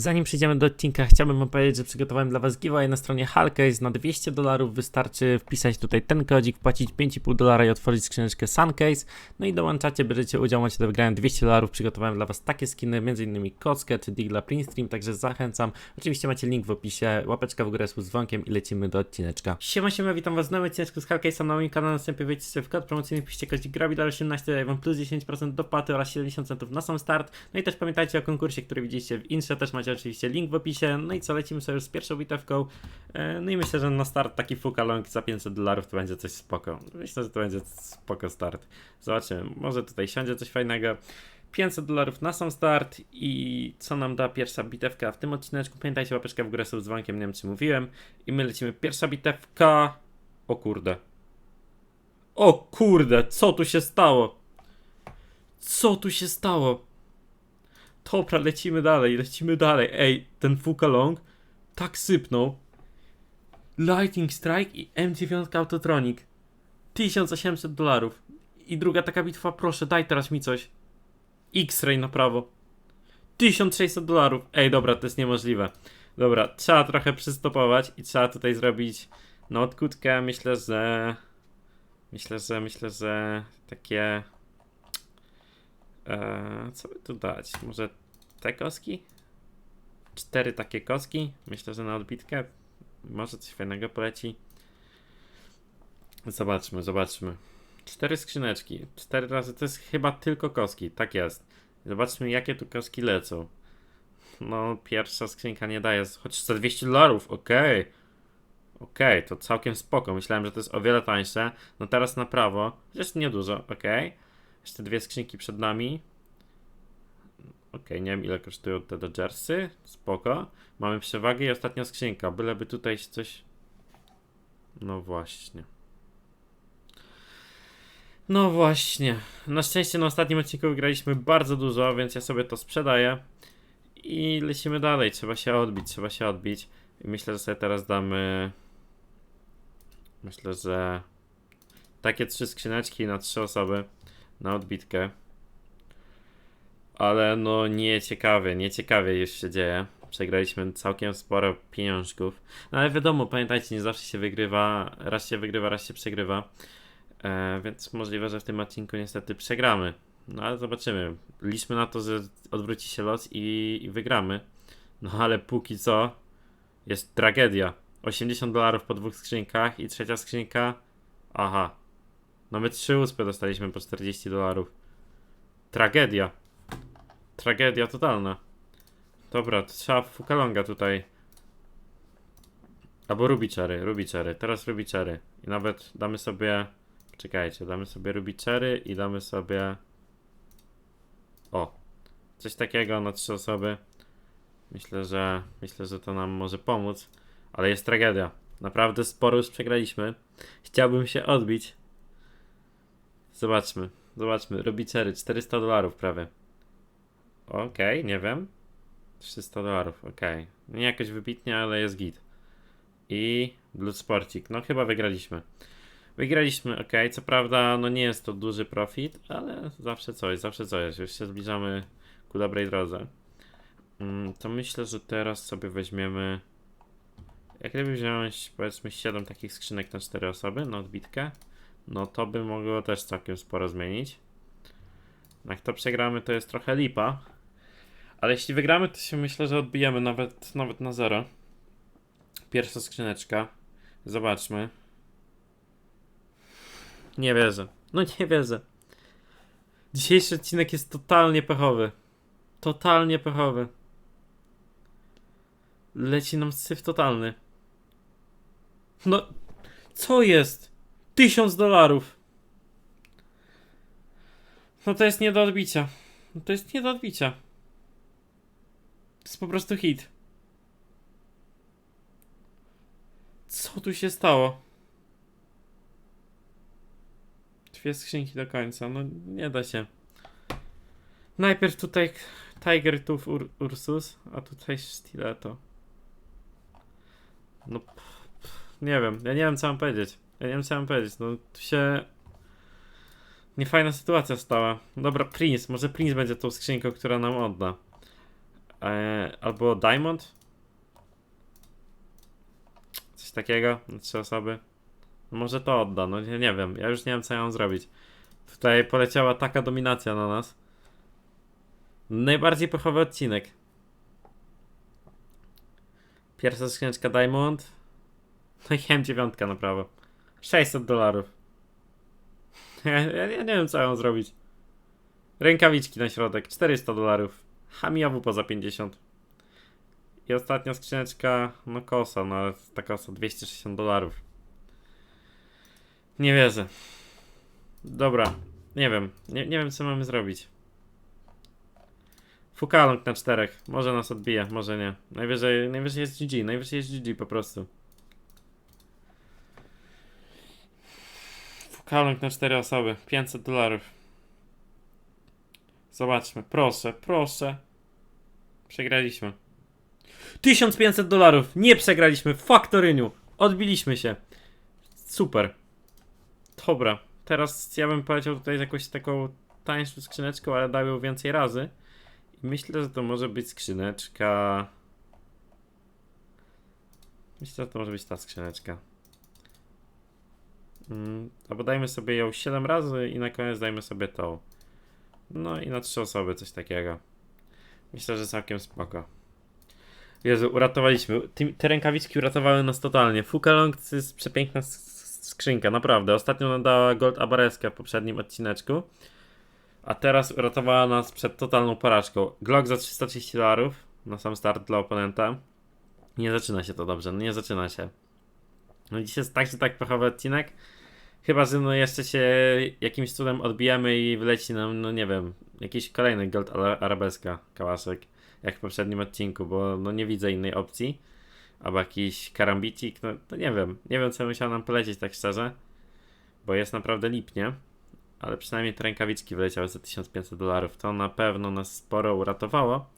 Zanim przejdziemy do odcinka, chciałbym wam powiedzieć, że przygotowałem dla was giveaway na stronie Halcase na 200 dolarów. Wystarczy wpisać tutaj ten kodzik, wpłacić 5,5 dolara i otworzyć skrzyneczkę Suncase. No i dołączacie, bierzecie udział, macie do wygrania 200 dolarów. Przygotowałem dla was takie skiny, m.in. Kockę czy Digla Printstream, także zachęcam. Oczywiście macie link w opisie, łapeczka w górę z dzwonkiem i lecimy do odcineczka. Siema, siema, witam was w nowym z Halcase'a na moim kanale. Następnie wejdźcie sobie w kod promocyjny, piszcie kodzik GRABIDAL18, daję wam plus 10% dopłaty oraz 70 centów na sam start. No i też pamiętajcie o konkursie, który widzieliście w też macie oczywiście link w opisie. No i co, lecimy sobie już z pierwszą bitewką. E, No i myślę, że na start taki fukalong za 500 dolarów to będzie coś spoko. Myślę, że to będzie spoko start. Zobaczymy, może tutaj siądzie coś fajnego. 500 dolarów na sam start i co nam da pierwsza bitewka w tym odcineczku. Pamiętajcie, łapeczkę w górę z dzwonkiem, nie wiem czy mówiłem. I my lecimy pierwsza bitewka. O kurde. O kurde, co tu się stało? Co tu się stało? Dobra, lecimy dalej, lecimy dalej. Ej, ten Fukalong tak sypnął. Lightning Strike i M9 Autotronic. 1800 dolarów. I druga taka bitwa, proszę, daj teraz mi coś. X-Ray na prawo. 1600 dolarów. Ej, dobra, to jest niemożliwe. Dobra, trzeba trochę przystopować i trzeba tutaj zrobić no odkutkę. Myślę, że myślę, że myślę, że takie Eee, co by tu dać? Może te koski? Cztery takie koski. Myślę, że na odbitkę może coś fajnego poleci. Zobaczmy, zobaczmy. Cztery skrzyneczki. Cztery razy to jest chyba tylko koski. Tak jest. Zobaczmy, jakie tu koski lecą. No, pierwsza skrzynka nie daje. Choć za 200 dolarów, okej. Okej, to całkiem spoko. Myślałem, że to jest o wiele tańsze. No teraz na prawo. Chociaż niedużo, okej. Jeszcze dwie skrzynki przed nami. Okej, nie wiem ile kosztują te Dodgersy. Spoko. Mamy przewagę i ostatnia skrzynka. Byleby tutaj coś... No właśnie. No właśnie. Na szczęście na ostatnim odcinku wygraliśmy bardzo dużo, więc ja sobie to sprzedaję. I lecimy dalej. Trzeba się odbić, trzeba się odbić. I myślę, że sobie teraz damy... Myślę, że... Takie trzy skrzyneczki na trzy osoby na odbitkę. Ale no nie ciekawie, nie ciekawie już się dzieje. Przegraliśmy całkiem sporo pieniążków. No ale wiadomo, pamiętajcie, nie zawsze się wygrywa. Raz się wygrywa, raz się przegrywa. E, więc możliwe, że w tym odcinku niestety przegramy. No ale zobaczymy. Liczmy na to, że odwróci się los i, i wygramy. No ale póki co jest tragedia. 80 dolarów po dwóch skrzynkach i trzecia skrzynka. Aha, no my trzy uspy dostaliśmy po 40 dolarów. Tragedia. Tragedia totalna. Dobra, to trzeba Fukalonga tutaj. Albo Rubicery, Rubicery. Teraz Rubicery. I nawet damy sobie... Czekajcie, damy sobie Rubicery i damy sobie... O. Coś takiego na trzy osoby. Myślę, że... Myślę, że to nam może pomóc. Ale jest tragedia. Naprawdę sporo już przegraliśmy. Chciałbym się odbić. Zobaczmy, zobaczmy. Robicery, 400 dolarów prawie. Okej, nie wiem. 300 dolarów, okej. Nie jakoś wybitnie, ale jest git. I Bloodsporcik, no chyba wygraliśmy. Wygraliśmy, ok. Co prawda, no nie jest to duży profit, ale zawsze coś, zawsze coś. Już się zbliżamy ku dobrej drodze. Mm, to myślę, że teraz sobie weźmiemy. Jak gdyby wziąć powiedzmy 7 takich skrzynek na 4 osoby na odbitkę no to by mogło też całkiem sporo zmienić. Jak to przegramy, to jest trochę lipa. Ale jeśli wygramy, to się myślę, że odbijemy nawet, nawet na zero. Pierwsza skrzyneczka. Zobaczmy. Nie wierzę. No nie wierzę. Dzisiejszy odcinek jest totalnie pechowy. Totalnie pechowy. Leci nam syf totalny. No, co jest? Tysiąc dolarów. No to jest nie do odbicia. No to jest nie do odbicia. To jest po prostu hit. Co tu się stało? Dwie skrzynki do końca. No nie da się. Najpierw tutaj Tiger Tooth Ur Ursus, a tutaj Stiletto. No pff, pff, nie wiem. Ja nie wiem co mam powiedzieć. Ja nie wiem co mam powiedzieć, no tu się... Niefajna sytuacja stała. Dobra, Prince, może Prince będzie tą skrzynką, która nam odda. E, albo Diamond? Coś takiego na trzy osoby. No może to odda, no nie, nie wiem. Ja już nie wiem, co ja mam zrobić. Tutaj poleciała taka dominacja na nas. Najbardziej pechowy odcinek. Pierwsza skrzyneczka Diamond. No i M9 na prawo. 600 dolarów. Ja, ja, nie wiem, co mam zrobić. Rękawiczki na środek. 400 dolarów. Hamiawu poza 50. I ostatnia skrzyneczka, no kosa, no ale ta kosa 260 dolarów. Nie wierzę. Dobra, nie wiem, nie, nie wiem co mamy zrobić. Fukalong na czterech, może nas odbije, może nie. Najwyżej, najwyżej jest GG, najwyżej jest GG po prostu. Fukalong na cztery osoby, 500 dolarów. Zobaczmy, proszę, proszę. Przegraliśmy. 1500 dolarów. Nie przegraliśmy. W faktoryniu. Odbiliśmy się. Super. Dobra. Teraz ja bym poleciał tutaj z jakąś taką tańszą skrzyneczką, ale dał ją więcej razy. Myślę, że to może być skrzyneczka. Myślę, że to może być ta skrzyneczka. Mm, albo dajmy sobie ją 7 razy i na koniec dajmy sobie tą. No i na 3 osoby coś takiego. Myślę, że całkiem spoko. Jezu, uratowaliśmy. Te rękawiczki uratowały nas totalnie. Fukalong to jest przepiękna skrzynka, naprawdę. Ostatnio nam dała Gold Abareska w poprzednim odcineczku. A teraz uratowała nas przed totalną porażką. Glock za 330 dolarów na sam start dla oponenta. Nie zaczyna się to dobrze, no nie zaczyna się. No dzisiaj jest tak czy tak pechowy odcinek. Chyba, że no jeszcze się jakimś cudem odbijemy i wleci nam, no nie wiem, jakiś kolejny Gold Ara- Arabeska kałaszek jak w poprzednim odcinku, bo no nie widzę innej opcji. Albo jakiś karambicik, no, no nie wiem. Nie wiem, co musiał nam polecieć, tak szczerze. Bo jest naprawdę lipnie. Ale przynajmniej te rękawiczki wyleciały za 1500 dolarów. To na pewno nas sporo uratowało.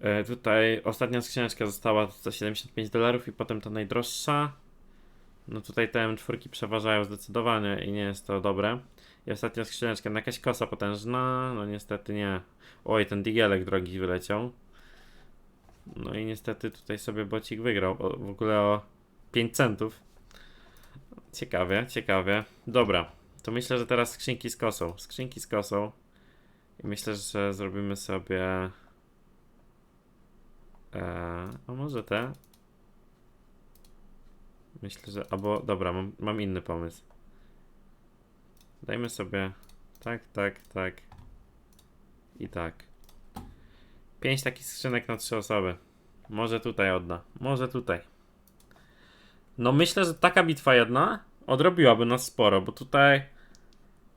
E, tutaj ostatnia skrzyneczka została za 75 dolarów i potem ta najdroższa. No tutaj te M4 przeważają zdecydowanie i nie jest to dobre. I ostatnia skrzyneczka, no jakaś kosa potężna, no niestety nie. Oj, ten digielek drogi wyleciał. No i niestety tutaj sobie bocik wygrał o, w ogóle o 5 centów. Ciekawie, ciekawie. Dobra, to myślę, że teraz skrzynki z kosą. Skrzynki z kosą. I myślę, że zrobimy sobie... Eee, a może te? Myślę, że... Albo, dobra, mam, mam inny pomysł. Dajmy sobie tak, tak, tak i tak. Pięć takich skrzynek na trzy osoby. Może tutaj odda. Może tutaj. No myślę, że taka bitwa jedna odrobiłaby nas sporo, bo tutaj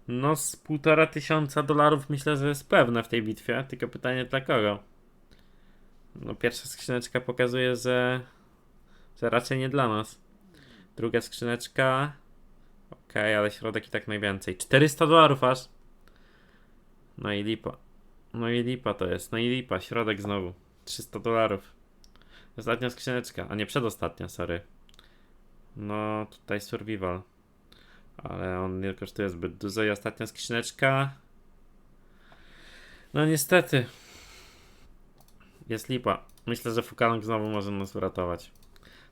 no z półtora tysiąca dolarów myślę, że jest pewne w tej bitwie. Tylko pytanie dla kogo? No pierwsza skrzyneczka pokazuje, że że raczej nie dla nas. Druga skrzyneczka Okej, ale środek i tak najwięcej. 400 dolarów aż. No i lipa. No i lipa to jest. No i lipa. Środek znowu. 300 dolarów. Ostatnia skrzyneczka. A nie, przedostatnia, sorry. No, tutaj survival. Ale on nie kosztuje zbyt dużo. I ostatnia skrzyneczka. No niestety. Jest lipa. Myślę, że Fukalong znowu może nas uratować.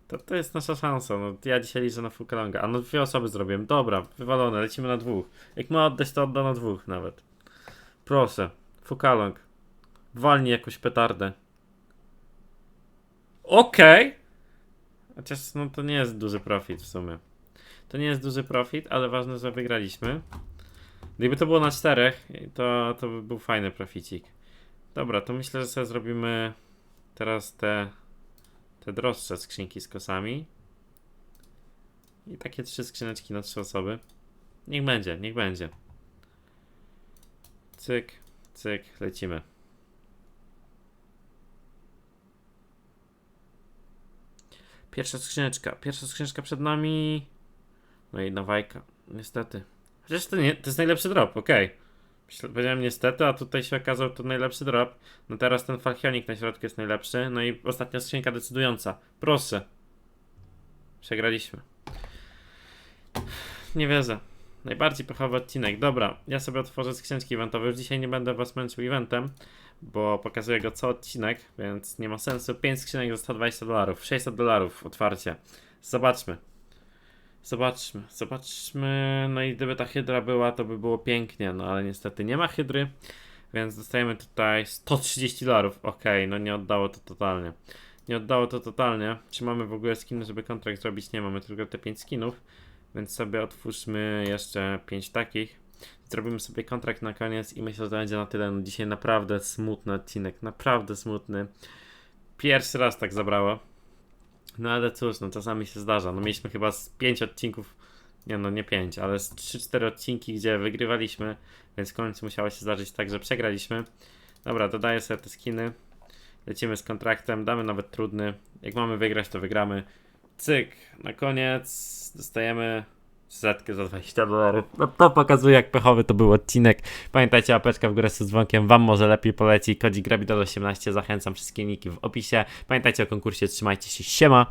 To, to jest nasza szansa. No, ja dzisiaj liczę na Fukalonga. A no dwie osoby zrobiłem. Dobra, wywalone, lecimy na dwóch. Jak ma oddać, to odda na dwóch nawet. Proszę. Fukalong. Walnij jakąś petardę. Okej. Chociaż no to nie jest duży profit w sumie. To nie jest duży profit, ale ważne, że wygraliśmy. Gdyby to było na czterech, to, to by był fajny proficik. Dobra, to myślę, że sobie zrobimy teraz te te droższe skrzynki z kosami. I takie trzy skrzyneczki na trzy osoby. Niech będzie, niech będzie. Cyk, cyk, lecimy. Pierwsza skrzyneczka, pierwsza skrzyneczka przed nami. No i nowajka, niestety. Chociaż to nie, to jest najlepszy drop, okej. Okay. Powiedziałem niestety, a tutaj się okazał to najlepszy drop. No teraz ten falchionik na środku jest najlepszy. No i ostatnia skrzynka decydująca. Proszę. Przegraliśmy. Nie wierzę. Najbardziej pechowy odcinek. Dobra, ja sobie otworzę skrzynki eventowe. Już dzisiaj nie będę was męczył eventem, bo pokazuję go co odcinek, więc nie ma sensu. 5 skrzynek za 120 dolarów, 600 dolarów otwarcie. Zobaczmy. Zobaczmy, zobaczmy. No i gdyby ta hydra była, to by było pięknie, no ale niestety nie ma hydry, więc dostajemy tutaj 130 dolarów. Okej, no nie oddało to totalnie. Nie oddało to totalnie. Czy mamy w ogóle skiny, żeby kontrakt zrobić? Nie mamy tylko te 5 skinów, więc sobie otwórzmy jeszcze 5 takich. Zrobimy sobie kontrakt na koniec i myślę, że to będzie na tyle. No dzisiaj naprawdę smutny odcinek, naprawdę smutny. Pierwszy raz tak zabrało. No ale cóż, no czasami się zdarza. No mieliśmy chyba z 5 odcinków, nie no nie 5, ale z 3-4 odcinki, gdzie wygrywaliśmy, więc w końcu musiało się zdarzyć tak, że przegraliśmy. Dobra, dodaję sobie te skiny. Lecimy z kontraktem, damy nawet trudny. Jak mamy wygrać, to wygramy. Cyk, na koniec dostajemy setkę za 20 dolarów. No to pokazuje, jak pechowy to był odcinek. Pamiętajcie, apeczka w górę z dzwonkiem, wam może lepiej poleci. Kodzik Grabidol18, zachęcam wszystkie niki w opisie. Pamiętajcie o konkursie, trzymajcie się, siema!